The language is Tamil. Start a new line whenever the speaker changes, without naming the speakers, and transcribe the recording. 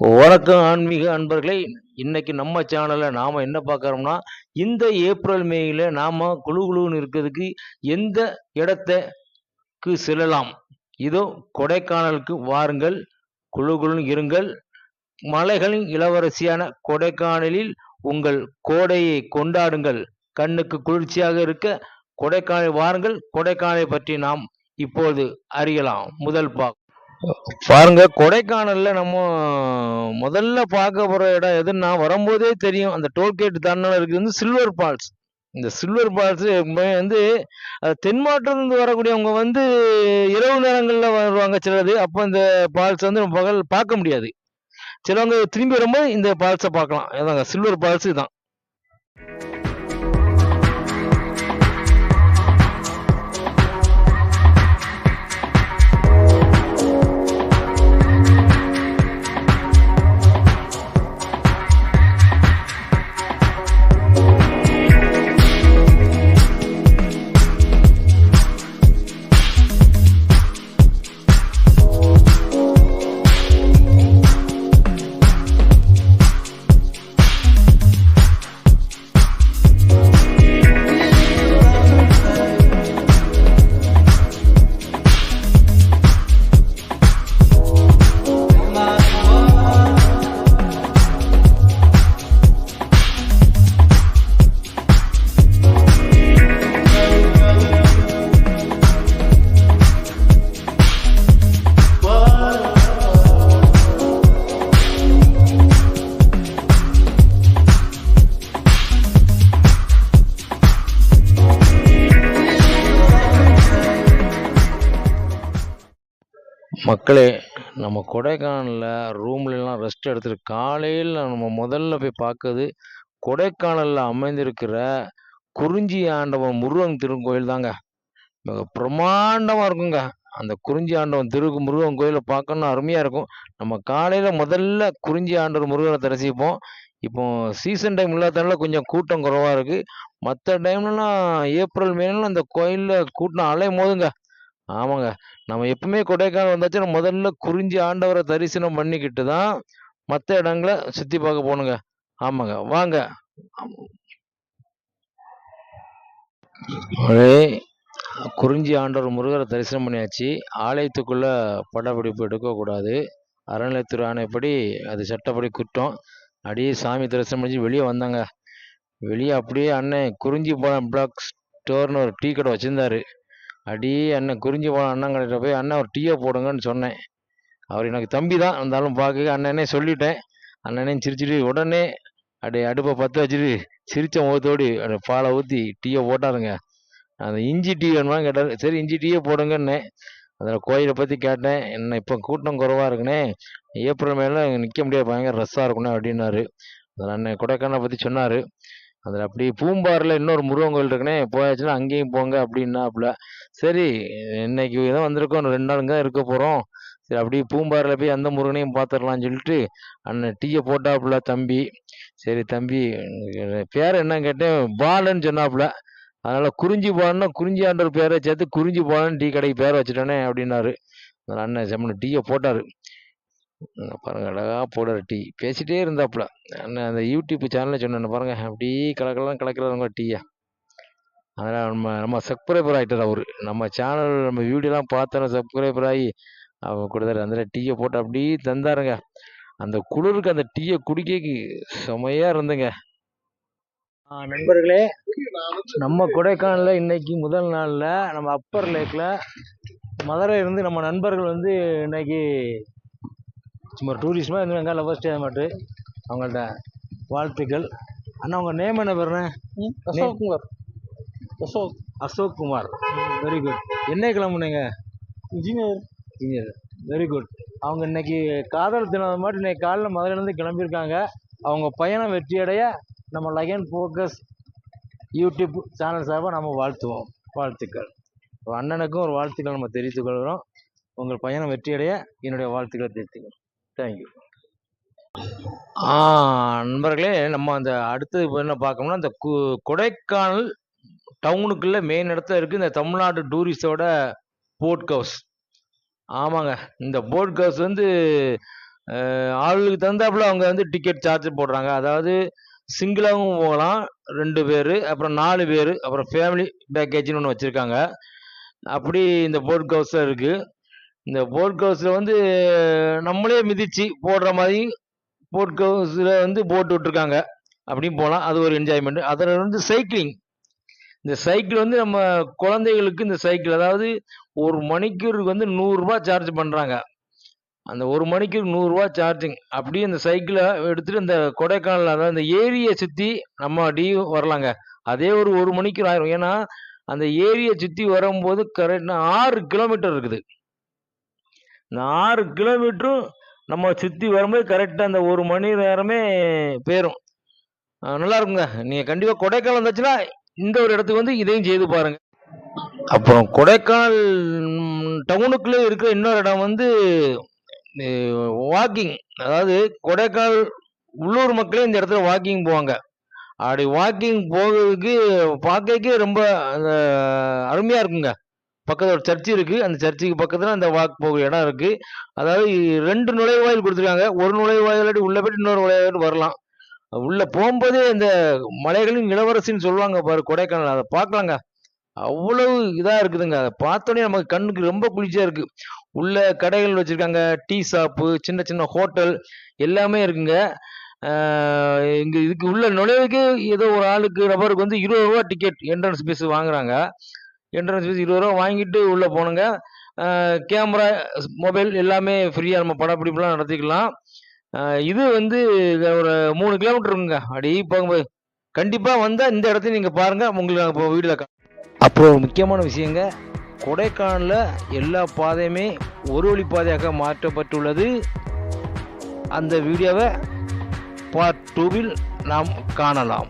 வணக்கம் ஆன்மீக அன்பர்களே. இன்னைக்கு நம்ம சேனலில் நாம் என்ன பார்க்குறோம்னா இந்த ஏப்ரல் மேயில நாம் குழு குழுன்னு இருக்கிறதுக்கு எந்த இடத்துக்கு செல்லலாம்? இதோ கொடைக்கானலுக்கு வாருங்கள். குழு குழுன்னு இருங்கள். மலைகளின் இளவரசியான கொடைக்கானலில் உங்கள் கோடையை கொண்டாடுங்கள். கண்ணுக்கு குளிர்ச்சியாக இருக்க கொடைக்கானல் வாருங்கள். கொடைக்கானலை பற்றி நாம் இப்போது அறியலாம். முதல் பா பாருங்க கொடைக்கானல்ல நம்ம முதல்ல பார்க்க போற இடம் எதுன்னா வரும்போதே தெரியும். அந்த டோல்கேட் தாண்டினால இருக்கிறது வந்து சில்வர் ஃபால்ஸ் இந்த சில்வர் ஃபால்ஸ் வந்து அது தென் வரக்கூடியவங்க வந்து இரவு நேரங்கள்ல வருவாங்க சிலது. அப்போ இந்த ஃபால்ஸ் வந்து நம்ம பகல் பார்க்க முடியாது. சிலவங்க திரும்பி வரும்போது இந்த ஃபால்ஸை பார்க்கலாம். அதாங்க சில்வர் ஃபால்ஸு தான். மக்களே நம்ம கொடைக்கானலில் ரூம்லலாம் ரெஸ்ட் எடுத்துகிட்டு காலையில் நம்ம முதல்ல போய் பார்க்கறது கொடைக்கானலில் அமைந்திருக்கிற குறிஞ்சி ஆண்டவன் முருகன் திருக்கோயில் தாங்க. மிக பிரம்மாண்டமாக இருக்குங்க. அந்த குறிஞ்சி ஆண்டவன் திரு முருகன் கோயிலை பார்க்கணும்னு அருமையாக இருக்கும். நம்ம காலையில் முதல்ல குறிஞ்சி ஆண்டவர் முருகனை தரிசிப்போம். இப்போ சீசன் டைம் இல்லாதனால கொஞ்சம் கூட்டம் குறைவாக இருக்குது மற்ற டைம்லலாம் ஏப்ரல் மேலாம் அந்த கோயிலில் கூட்டம் அலையும் போதுங்க ஆமாங்க. நம்ம எப்பவுமே கொடைக்கானல் வந்தாச்சுன்னா முதல்ல குறிஞ்சி ஆண்டவரை தரிசனம் பண்ணிக்கிட்டு தான் மற்ற இடங்களை சுற்றி பார்க்க போகணுங்க ஆமாங்க. வாங்க. ஒரே குறிஞ்சி ஆண்டவர் முருகரை தரிசனம் பண்ணியாச்சு. ஆலயத்துக்குள்ள படப்பிடிப்பு எடுக்கக்கூடாது. அறநிலையத்துறை ஆணைப்படி அது சட்டப்படி குற்றம். அப்படியே சாமி தரிசனம் பண்ணி வெளியே வந்தாங்க. வெளியே அப்படியே அண்ணன் குறிஞ்சி பழம் பிளாக் ஸ்டோர்னு ஒரு டீ கடை வச்சிருந்தாரு. அடி அண்ணன் குறிஞ்சி போன அண்ணன் கடையில் போய் அண்ணன் ஒரு டீயை போடுங்கன்னு சொன்னேன். அவர் எனக்கு தம்பி தான் இருந்தாலும் பார்க்க அண்ணனே சொல்லிட்டேன். அண்ணனே சிரிச்சிட்டு உடனே அப்படியே அடுப்பை பற்ற வச்சுட்டு சிரிச்ச முகத்தோடு அந்த பாலை ஊற்றி டீயை போட்டாருங்க. அந்த இஞ்சி டீ வேணுமா கேட்டார். சரி இஞ்சி டீயே போடுங்கன்னு அதில் கோயிலை பற்றி கேட்டேன். என்ன இப்போ கூட்டம் குறைவாக இருக்குண்ணே. ஏப்ரல் மேலே நிற்க முடியாது. பயங்கர ரஷ்ஷாக இருக்குண்ணே அப்படின்னாரு. அதில் அண்ணன் கொடைக்கானலை பற்றி சொன்னார். அதில் அப்படி பூம்பாரில் இன்னொரு முருகன் கோயில் இருக்குண்ணே போயாச்சுன்னா அங்கேயும் போங்க அப்படின்னாப்புல. சரி இன்னைக்கு தான் வந்திருக்கோம் இன்னும் ரெண்டு நாளுங்க இருக்க போகிறோம் சரி அப்படியே பூம்பாரில் போய் அந்த முருகனையும் பார்த்துடலாம்னு சொல்லிட்டு அண்ணன் டீயை போட்டாப்புல தம்பி. சரி தம்பி பேர் என்ன கேட்டேன் பாலன்னு சொன்னாப்புல. அதனால் குறிஞ்சி பாலன்னா குறிஞ்சி ஆண்டவர் பேரை சேர்த்து குறிஞ்சி பாலன் டீ கடைக்கு பேரை வச்சுட்டானே அப்படின்னாரு. அதனால அண்ணன் செம்மனு டீயை போட்டார். பாருங்கள் பாருங்க அழகா போடுற டீ. பேசிட்டே இருந்தாப்புல. அண்ணன் அந்த யூடியூப் சேனல்ல சொன்னேன் பாருங்க. அப்படியே கலக்கலாம் கலக்கிறவங்க டீயா அதனால் நம்ம நம்ம சப்ஸ்கிரைபர் ஆகிட்டார் அவர். நம்ம சேனல் நம்ம வீடியோலாம் பார்த்தோன்னா சப்ஸ்கிரைபர் ஆகி அவர் கொடுத்தாரு அந்த டீயை போட்டு அப்படியே தந்தாருங்க. அந்த குளிருக்கு அந்த டீயை குடிக்க செமையாக இருந்துங்க. நண்பர்களே நம்ம கொடைக்கானலில் இன்னைக்கு முதல் நாளில் நம்ம அப்பர் லேக்கில் மதுரை இருந்து நம்ம நண்பர்கள் வந்து இன்னைக்கு சும்மா டூரிஸ்ட்மாக இருந்து வெங்காயம் லவர் ஸ்டே மாட்டு அவங்கள்ட்ட வாழ்த்துக்கள். அண்ணா உங்கள் நேம் என்ன பேருண்ணே
அசோக் குமார். அசோக்.
அசோக் குமார். வெரி குட் என்ன கிளம்புனீங்க?
இன்ஜினியர்
இன்ஜினியர் வெரி குட் அவங்க இன்னைக்கு காதல் தினம் மாதிரி இன்னைக்கு காலைல மதுரையிலேருந்து கிளம்பியிருக்காங்க. அவங்க பயணம் வெற்றியடைய நம்ம லயன் ஃபோக்கஸ் யூடியூப் சேனல் சார்பாக நம்ம வாழ்த்துவோம். வாழ்த்துக்கள். அண்ணனுக்கும் ஒரு வாழ்த்துக்கள் நம்ம தெரிவித்துக் கொள்கிறோம். உங்கள் பயணம் வெற்றியடைய என்னுடைய வாழ்த்துக்களை தெரிவித்துக்கிறோம் தேங்க்யூ நண்பர்களே நம்ம அந்த அடுத்தது இப்போ என்ன பார்க்கணும்னா இந்த கு கொடைக்கானல் டவுனுக்குள்ளே மெயின் இடத்துல இருக்குது இந்த தமிழ்நாடு டூரிஸ்டோட போட் ஹவுஸ் ஆமாங்க. இந்த போட் ஹவுஸ் வந்து ஆளுக்கு தகுந்தாப்புல அவங்க வந்து டிக்கெட் சார்ஜ் போடுறாங்க. அதாவது சிங்கிளாகவும் போகலாம் ரெண்டு பேர் அப்புறம் நாலு பேர் அப்புறம் ஃபேமிலி பேக்கேஜ்னு ஒன்று வச்சுருக்காங்க. அப்படி இந்த போட் ஹவுஸில் இருக்குது இந்த போட் ஹவுஸில் வந்து நம்மளே மிதிச்சு போடுற மாதிரி போட் ஹவுஸில் வந்து போட்டு விட்ருக்காங்க அப்படியும் போகலாம் அது ஒரு என்ஜாய்மெண்ட் அதில் வந்து சைக்கிளிங் இந்த சைக்கிள் வந்து நம்ம குழந்தைகளுக்கு இந்த சைக்கிள் அதாவது ஒரு மணிக்கூருக்கு வந்து நூறுரூவா சார்ஜ் பண்ணுறாங்க அந்த ஒரு மணிக்கு நூறுரூவா சார்ஜிங் அப்படியே இந்த சைக்கிளை எடுத்துகிட்டு இந்த கொடைக்கானல் அதாவது இந்த ஏரியை சுற்றி நம்ம டி வரலாங்க. அதே ஒரு ஒரு மணிக்கு ஆயிரும். ஏன்னா அந்த ஏரியை சுற்றி வரும்போது கரெக்டாக ஆறு கிலோமீட்டர் இருக்குது. இந்த ஆறு கிலோமீட்டரும் நம்ம சுற்றி வரும்போது கரெக்டாக அந்த ஒரு மணி நேரமே போயிடும் நல்லாயிருக்குங்க நல்லா இருக்குங்க. நீங்கள் கண்டிப்பாக கொடைக்கானல் வந்துச்சுன்னா இந்த ஒரு இடத்துக்கு வந்து இதையும் செய்து பாருங்கள் அப்புறம் கொடைக்கானல் டவுனுக்குள்ளே இருக்கிற இன்னொரு இடம் வந்து வாக்கிங் அதாவது கொடைக்கானல் உள்ளூர் மக்களே இந்த இடத்துல வாக்கிங் போவாங்க. அப்படி வாக்கிங் போகிறதுக்கு பார்க்கறதுக்கே ரொம்ப அந்த அருமையாக இருக்குங்க. பக்கத்தில் ஒரு சர்ச்சு இருக்குது அந்த சர்ச்சுக்கு பக்கத்தில் அந்த வாக் போகிற இடம் இருக்குது அதாவது ரெண்டு நுழைவாயில் கொடுத்துருக்காங்க. ஒரு நுழைவாயிலாட்டி உள்ளே போய்ட்டு இன்னொரு நுழைவாயில் வரலாம். உள்ளே போகும்போதே இந்த மலைகளின் இளவரசின்னு சொல்லுவாங்க பாரு கொடைக்கானல். அதை பார்க்கலாங்க. அவ்வளவு இதாக இருக்குதுங்க. அதை பார்த்தோன்னே நமக்கு கண்ணுக்கு ரொம்ப குளிர்ச்சியாக இருக்குது உள்ள கடைகள் வச்சுருக்காங்க. டீ ஷாப்பு சின்ன சின்ன ஹோட்டல் எல்லாமே இருக்குங்க. இங்கே இதுக்கு உள்ள நுழைவுக்கு ஏதோ ஒரு ஆளுக்கு நபருக்கு வந்து இருபது ரூபா டிக்கெட் என்ட்ரன்ஸ் ஃபீஸ் வாங்குறாங்க. என்ட்ரன்ஸ் ஃபீஸ் இருபது ரூபா வாங்கிட்டு உள்ளே போனுங்க கேமரா மொபைல் எல்லாமே ஃப்ரீயாக நம்ம படப்பிடிப்புலாம் நடத்திக்கலாம். இது வந்து ஒரு மூணு கிலோமீட்டர் இருக்குங்க. அடி போகும்போது கண்டிப்பாக வந்தால் இந்த இடத்தையும் நீங்கள் பாருங்கள் உங்களுக்கு இப்போ வீடியோவில் அப்புறம் ஒரு முக்கியமான விஷயங்க. கொடைக்கானலில் எல்லா பாதையுமே ஒரு வழி பாதையாக மாற்றப்பட்டுள்ளது. அந்த வீடியோவை பார்ட் டூவில் நாம் காணலாம்.